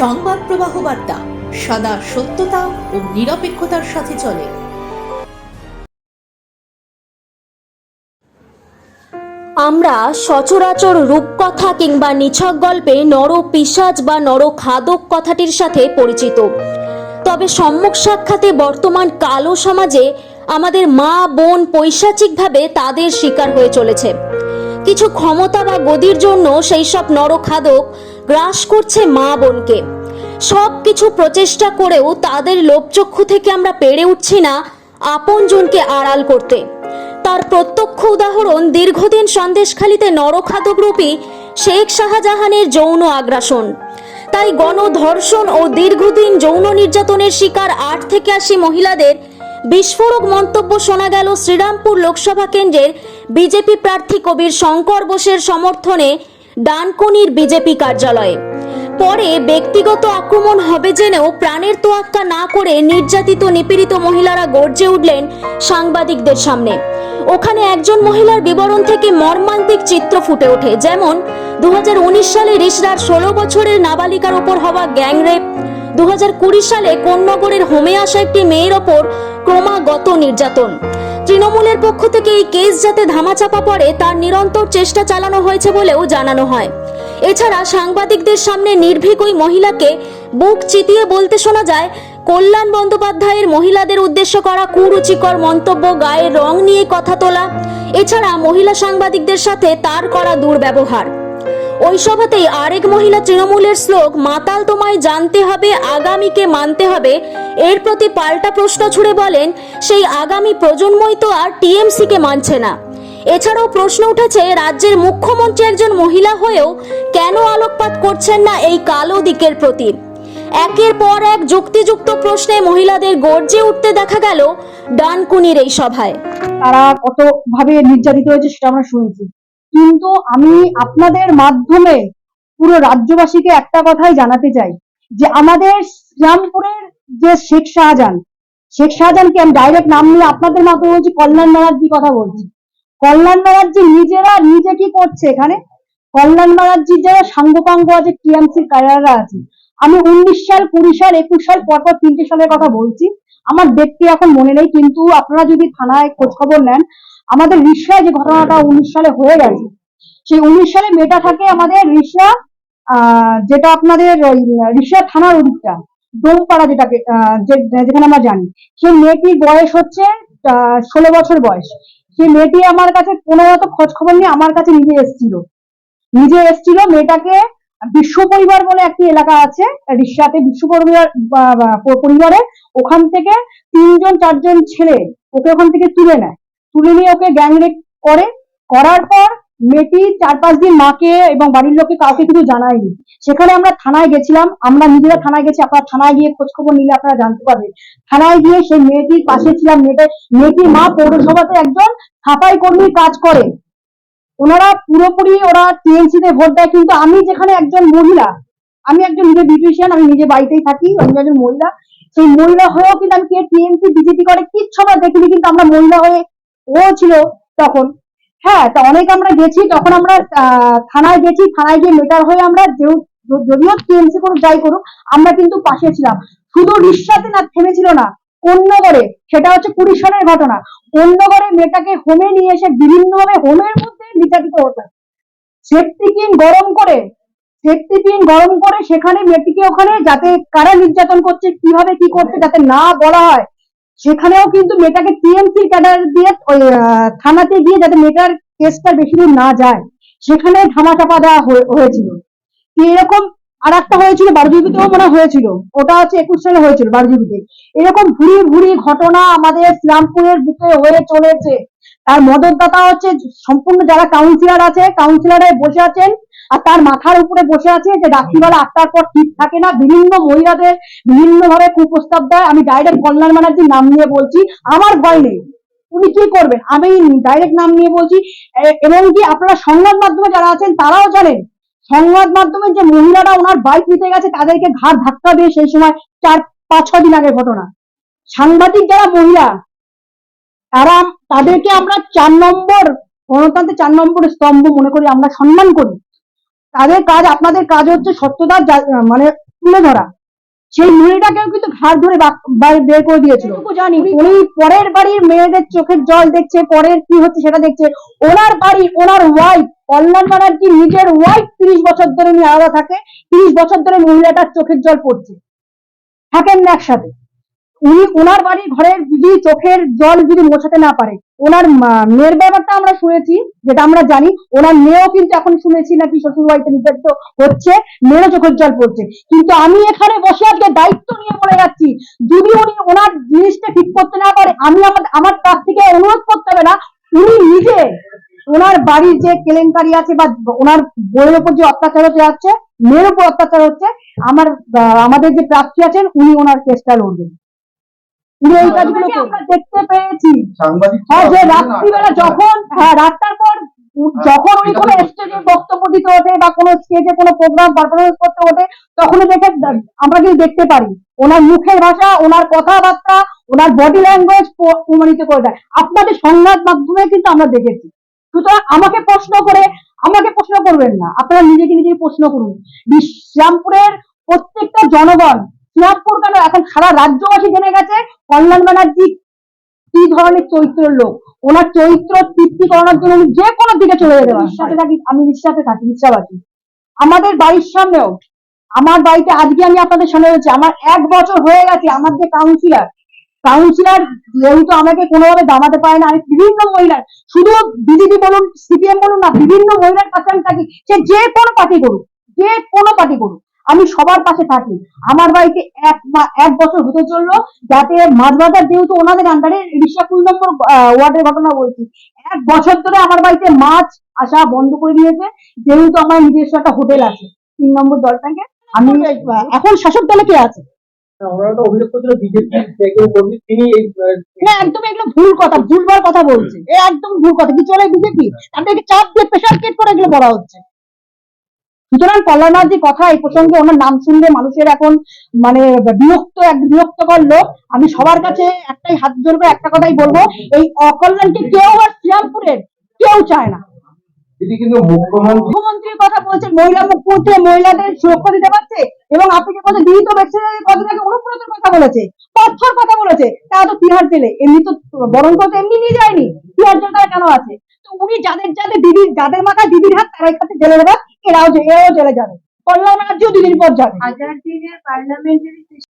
সংবাদ প্রবাহ বার্তা, সদা সত্যতা ও নিরপেক্ষতার সাথে চলে। আমরা সচরাচর রূপকথা কিংবা নিছক গল্পে নর পিসাজ বা নর খাদক কথাটির সাথে পরিচিত। তবে সম্মুখ সাক্ষাতে বর্তমান কালো সমাজে আমাদের মা, বোন পৈশাচিকভাবে তাদের শিকার হয়ে চলেছে। কিছু ক্ষমতা বা গদির জন্য সেই সব নরখাদক গ্রাস করছে মা বোনকে। সব কিছু প্রচেষ্টা করেও তাদের লোকচক্ষু থেকে আমরা পেরে উঠছি না আপনজনকে আড়াল করতে। তার প্রত্যক্ষ উদাহরণ দীর্ঘদিন সন্দেশখালিতে নরখাদকরূপী শেখ শাহজাহানের যৌন আগ্রাসন। তাই গণধর্ষণ ও দীর্ঘদিন যৌন নির্যাতনের শিকার আট থেকে আশি মহিলাদের বিস্ফোরক মন্তব্য শোনা গেল শ্রীরামপুর লোকসভা কেন্দ্রের বিজেপি প্রার্থী কবির শঙ্কর বোসের সমর্থনে ডানকুনির বিজেপি কার্যালয়ে। পরে ব্যক্তিগত আক্রমণ হবে জেনেও প্রাণের তোয়াক্কা না করে নির্যাতিত নিপীড়িত মহিলারা গর্জে উঠলেন সাংবাদিকদের সামনে। ওখানে একজন মহিলার বিবরণ থেকে মর্মান্তিক চিত্র ফুটে ওঠে, যেমন দু হাজার উনিশ সালে রিসরার ষোলো বছরের নাবালিকার ওপর হওয়া গ্যাংরেপ দু হাজার কুড়ি সালে কোন্নগরের হোমে আসা একটি মেয়ের ওপর ক্রমাগত নির্যাতন। তৃণমূলের পক্ষ থেকে এই কেস যাতে ধামাচাপা পড়ে, তার নিরন্তর চেষ্টা চালানো হয়েছে বলেও জানানো হয়। এছাড়া সাংবাদিকদের সামনে নির্ভীক ওই মহিলাকে বুক চিতিয়ে বলতে শোনা যায়, কল্যাণ বন্দ্যোপাধ্যায়ের মহিলাদের উদ্দেশ্য করা কুরুচিকর মন্তব্য, গায়ের রং নিয়ে কথা তোলা। এছাড়া মহিলা সাংবাদিকদের সাথে তার করা দুর্ব্যবহার। ওই সভাতেই আরেক মহিলা তৃণমূলের শ্লোক, মাতাল তোমায় জানতে হবে, আগামীকে মানতে হবে। এর প্রতি পাল্টা প্রশ্ন ছুড়ে বলেন, সেই আগামী প্রজন্মই তো আর টিএমসিকে মানছে না। এছাড়াও প্রশ্ন উঠেছে, রাজ্যের মুখ্যমন্ত্রী একজন মহিলা হয়েও কেন আলোকপাত করছেন না এই কালো দিকের প্রতি? একের পর এক যুক্তিযুক্ত প্রশ্নে মহিলাদের গর্জে উঠতে দেখা গেল ডানকুনির এই সভায়। তারা কতভাবে নির্যাতিত হয়েছে সেটা আমরা শুনছি। কিন্তু আমি আপনাদের মাধ্যমে পুরো রাজ্যবাসীকে একটা কথাই জানাতে চাই, যে আমাদের শ্রীরামপুরের যে শেখ শাহজাহান, শেখ শাহজাহানকে আমি ডাইরেক্ট নাম নিয়ে আপনাদের মাধ্যমে বলছি, কল্যাণ ব্যানার্জি কথা বলছি। কল্যাণ ব্যানার্জি নিজেরা নিজে কি করছে এখানে? কল্যাণ ব্যানার্জির যারা সাঙ্গপাঙ্গ আছে টিএমসির কায়াররা আছে, আমি উনিশ সাল, কুড়ি সাল, একুশ সাল পরপর তিনটে সালের কথা বলছি। আমার দেখতে এখন মনে নেই, কিন্তু আপনারা যদি থানায় খোঁজ খবর নেন আমাদের রিসরায় যে ঘটনাটা উনিশ সালে হয়ে গেছে সেই উনিশ সালে মেয়েটা থাকে আমাদের রিসরা যেটা আপনাদের রিসরা থানার ওদিকটা ডোমপাড়া যেটাকে যেখানে আমরা জানি। সেই মেয়েটির বয়স হচ্ছে ষোলো বছর বয়স। সেই মেয়েটি আমার কাছে কোনো মতো খোঁজ খবর নিয়ে আমার কাছে নিজে এসেছিল। নিজে এসেছিল মেয়েটাকে বিশ্ব পরিবার বলে একটি এলাকা আছে রিসাতে বিশ্ব পরিবার পরিবারে ওখান থেকে তিনজন চারজন ছেলে ওকে ওখান থেকে তুলে নেয়। তুলে নিয়ে ওকে গ্যাং রেপ করে। করার পর মেয়েটি চার পাঁচ দিন মাকে এবং বাড়ির লোককে কাউকে কিছু জানায়নি। সেখানে আমরা থানায় গেছিলাম। আমরা নিজেরা থানায় গেছি। আপনারা থানায় গিয়ে খোঁজ খবর নিলে আপনারা জানতে পারবেন। থানায় গিয়ে সেই মেয়েটির পাশে ছিলাম। মেয়েটা, মেয়েটির মা পৌরসভাতে একজন সাফাই কর্মীর কাজ করে। ওনারা পুরোপুরি ওরা টিএমসি তে ভোট দেয়। কিন্তু আমি যেখানে একজন মহিলা, আমি একজন নিজে বিউটিশিয়ান আমি নিজে বাড়িতেই থাকি, আমি একজন মহিলা। সেই মহিলা হয়েও কিন্তু আমি কে টিএমসি বিজেপি করে কিচ্ছু আমরা দেখিনি। কিন্তু আমরা মহিলা হয়ে ও ছিল তখন। হ্যাঁ তা অনেক আমরা গেছি, তখন আমরা থানায় গেছি, থানায় গিয়ে মেটার হয়ে আমরা যদিও টিএমসি করুক, যাই করুক, আমরা কিন্তু পাশে ছিলাম। শুধু রিসাতে না থেমেছিল না অন্যগড়ে সেটা হচ্ছে কুড়ি সালের ঘটনা অন্যগড়ে মেয়েটাকে হোমে নিয়ে এসে বিভিন্ন ভাবে হোমের মধ্যে নির্যাতিত হতো। সেফটি পিন গরম করে সেফটি পিন গরম করে সেখানে মেয়েটিকে ওখানে যাতে কারা নির্যাতন করছে, কীভাবে কি করছে, যাতে না বলা হয় সেখানেও কিন্তু মেয়েটাকে টিএমসি ক্যাডার দিয়ে, ওই থানাতে গিয়ে যাতে মেয়েটার কেসটা বেশি দূর না যায় সেখানে ধামা চাপা দেওয়া হয়ে- হয়েছিল। এরকম আর একটা হয়েছিল বারজুবিতেও মনে হয় হয়েছিল। ওটা হচ্ছে একুশ সালে হয়েছিল বারজুবিতে এরকম ভুরি ভুরি ঘটনা আমাদের শ্রীরামপুরের বুকে হয়ে চলেছে। তার মদতদাতা হচ্ছে সম্পূর্ণ যারা কাউন্সিলর আছে কাউন্সিলরে বসে আছেন আর তার মাথার উপরে বসে আছে যে রাত্রিবেলা আটটার পর ঠিক থাকে না, বিভিন্ন মহিলাদের বিভিন্ন ভাবে কুপ্রস্তাব দেয়। আমি ডাইরেক্ট কল্যাণ ব্যানার্জির নাম নিয়ে বলছি, আমার ভয় নেই। উনি কি করবেন? আমি ডাইরেক্ট নাম নিয়ে বলছি এবং কি আপনারা সংবাদ মাধ্যমে যারা আছেন, তারাও জানেন, সংবাদ মাধ্যমে যে মহিলারা ওনার বাইক নিতে গেছে, তাদেরকে ঘাট ধাক্কা দিয়ে সেই সময় চার, পাঁচ, ছ দিন আগের ঘটনা। সাংবাদিক যারা মহিলা, তারা তাদেরকে আমরা চার নম্বর, গণতন্ত্রের চার নম্বর স্তম্ভ মনে করি আমরা সম্মান করি। তাদের কাজ আপনাদের কাজ হচ্ছে সত্যতা মানে তুলে ধরা। সেই মেয়েটাকেও কিন্তু ঘাড় ধরে বের করে দিয়েছিল। জানি। উনি পরের বাড়ির মেয়েদের চোখের জল দেখছে পরের কি হচ্ছে সেটা দেখছে। ওনার বাড়ি ওনার ওয়াইফ কল্যাণ ব্যানার্জি নিজের ওয়াইফ তিরিশ বছর ধরে উনি আলাদা থাকে তিরিশ বছর ধরে মহিলাটার চোখের জল পড়ছে। থাকেন না একসাথে। উনি, ওনার বাড়ি ঘরের যদি চোখের জল যদি মোছাতে না পারে, ওনার মেয়ের ব্যাপারটা আমরা শুনেছি, যেটা আমরা জানি, ওনার মেয়েও কিন্তু এখন শুনেছি নাকি শ্বশুর বাড়িতে নির্যাতিত হচ্ছে, মেয়েরও চোখের জল পড়ছে। কিন্তু আমি এখানে বসে আজকে দায়িত্ব নিয়ে বলে যাচ্ছি, যদি উনি ওনার জিনিসটা ঠিক করতে না পারে, আমি আমার আমার কাছ থেকে অনুরোধ করতে হবে না, উনি নিজে ওনার বাড়ির যে কেলেঙ্কারি আছে বা ওনার বইয়ের উপর যে অত্যাচার হতে যাচ্ছে, মেয়ের উপর অত্যাচার হচ্ছে, আমার আমাদের যে প্রার্থী আছেন, উনি ওনার কেসটা লড়বেন। উনি এই কাজগুলো আমরা দেখতে পেয়েছি। হ্যাঁ যে রাত্রিবেলা যখন হ্যাঁ রাতটার পর যখন উনি কোনো স্টেজে বক্তব্য দিতে ওঠে বা কোনো স্টেজে কোনো প্রোগ্রাম পারফরমেন্স করতে ওঠে তখনই দেখে আমরা কিন্তু দেখতে পারি। ওনার মুখের ভাষা ওনার কথাবার্তা ওনার বডি ল্যাঙ্গুয়েজ প্রমাণিত করে দেয়। আপনাদের সংবাদ মাধ্যমে কিন্তু আমরা দেখেছি। সুতরাং আমাকে প্রশ্ন করে আমাকে প্রশ্ন করবেন না। আপনারা নিজেকে নিজেকে প্রশ্ন করুন। বিশ্রামপুরের প্রত্যেকটা জনগণ শ্রীরামপুর কেন? এখন সারা রাজ্যবাসী জেনে গেছে কল্যাণ ব্যানার্জি কি ধরনের চরিত্রের লোক? ওনার চরিত্র তৃপ্তি করানোর জন্য উনি যে কোনো দিকে চলে যেতে পারেন। বিশ্বাসে থাকি আমি বিশ্বাসে থাকি বিশ্বাসী আমাদের বাড়ির সামনেও আমার বাড়িতে আজকে আমি আপনাদের সামনে রয়েছি। আমার এক বছর হয়ে গেছে আমার যে কাউন্সিলার কাউন্সিলার যেহেতু আমাকে কোনোভাবে দামাতে পারে না। আমি বিভিন্ন মহিলার শুধু বিজেপি বলুন সিপিএম বলুন না বিভিন্ন মহিলার কাছে আমি থাকি। সে যে কোনো পার্টি করুক যে কোনো পার্টি করুক আমি সবার পাশে থাকি। আমার বাড়িতে এক এক বছর হতে চলল যাতে মাছবাজার যেহেতু ওনাদের আন্ডারে রিসাকুল নম্বর ওয়ার্ডের ঘটনা বলছি। এক বছর ধরে আমার বাড়িতে মাছ আসা বন্ধ করে দিয়েছে। যেহেতু আমার নিজস্ব একটা হোটেল আছে তিন নম্বর দল জলটাকে। আমি এখন শাসক দলে কে আছে? একদম এগুলো ভুল কথা ভুলবার কথা বলছে। একদম ভুল কথা কি চলে বিজেপি? তাদেরকে চাপ দিয়ে প্রেশার ক্রিয়েট করে এগুলো বলা হচ্ছে। সুতরাং কল্যাণার যে কথা এই প্রসঙ্গে ওনার নাম শুনলে মানুষের এখন মানে বিরক্ত এক বিরক্তকর লোক। আমি সবার কাছে একটাই হাত জোর করে একটা কথাই বলব এই অকল্যাণকে কেউ আর শ্রীরামপুরের কেউ চায় না। মুখ্যমন্ত্রী মুখ্যমন্ত্রীর কথা বলছেন মহিলা মুখ্যমন্ত্রী মহিলাদের সুরক্ষা দিতে পারছে এবং আপনি যে কথা বিহিত ব্যবসায়ীদের কদিন আগে অনুপ্রতের কথা বলেছে তথ্যর কথা বলেছে তারা তো তিহার জেলে এমনি তো বরং তো এমনি নিয়ে যায়নি তিহার জেলে তারা কেন আছে? তো উনি যাদের যাদের দিদির যাদের মাথায় দিদির হাত তারাই কাছে জেলে দেবে। এরাও এরাও জেলে যাবে। কল্যাণ রাজ্য পর যাবে।